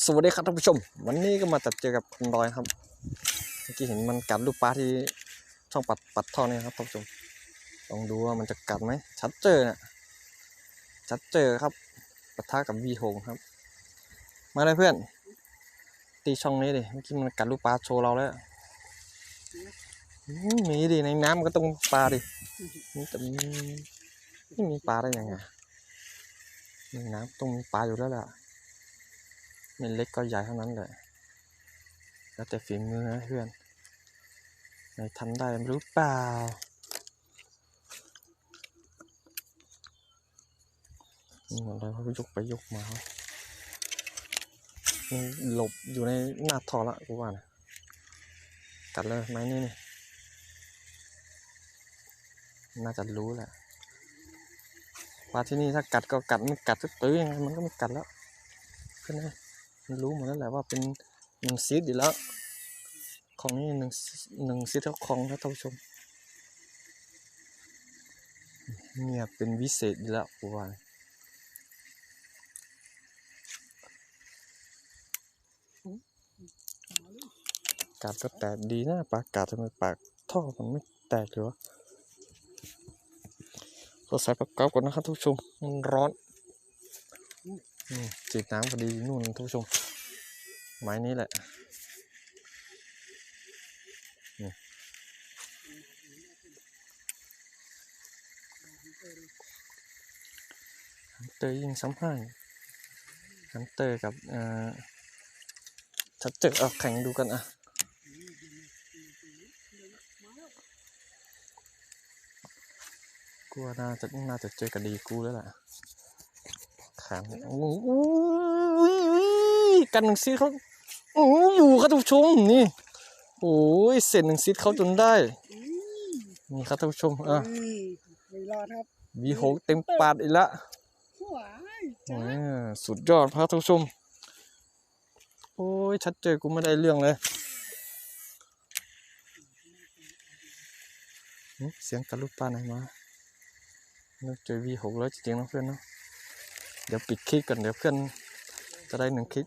สวัสดีครับท่านผู้ชม วันนี้ก็มาจัดเจอกับคุณดอยครับ เมื่อกี้เห็นมันกัดลูกปลาที่ช่องปัดปัดท่อนี่ครับท่านผู้ชมลองดูว่ามันจะกัดไหมชัดเจอเนี่ยชัดเจอครับปะทะกับวีหงครับ มาเลยเพื่อน ตีช่องนี้ดิเมื่อกี้มันกัดลูกปลาโชว์เราแล้วมีดิในน้ำมันก็ต้องปลาดินี่แต่มีไม่มีปลาได้ยังไงในน้ำต้องมีปลาอยู่แล้วล่ะ ไม่เล็กก็ใหญ่เท่านั้นแหละ แล้วแต่ฝีมือนะเพื่อนไหนทำได้หรือเปล่า นี่เหมือนเราเขายกไปยกมามันหลบอยู่ในหน้าทอละกูว่านะกัดเลยไหมนี่นี่ น่าจะรู้แหละปลาที่นี่ถ้ากัดก็กัดไม่กัดก็ตื้อยังไงมันก็ไม่กัดแล้วเพื่อนเอ้ยมัน รู้หมดแล้วแหละว่าเป็นหนึ่งซีดอยู่แล้ว ของนี่หนึ่งหนึ่งซีดเท่าของนะท่านผู้ชม เนี่ยเป็นวิเศษอยู่แล้วกูว่ากัดก็แตกดีนะปากกัดทำไมปากท่อมันไม่แตกเลยวะก็ใส่ประกอบก่อนนะครับท่านผู้ชมมันร้อน อืมจีบน้ำพอดีนู่นท่านผู้ชม ไม้นี้แหละนี่ฮันเตอร์ยิงซ้ำให้ฮันเตอร์กับเอ่อชัดเจอเอาแข่งดูกันอะกูน่าจะน่าจะเจอกันดีกูแล้วล่ะ ขามเนี่ยโอ้โหกันหนึ่งซีดเขาโอ้โหอยู่ครับท่านผู้ชมนี่โอ้ยเศษหนึ่งซีดเขาจนได้นี่ครับท่านผู้ชมอะอืมไม่รอดครับวีโหเต็มปาดอีกละหวายจ้าอ่าสุดยอดครับท่านผู้ชม โอ้ยชัดเจอกูไม่ได้เรื่องเลยหึเสียงกันลูกปลาไหนมาเราเจอวีหกแล้วจริงๆนะเพื่อนเนาะ เดี๋ยวปิดคลิปกันเดี๋ยวเพื่อนจะได้หนึ่งคลิป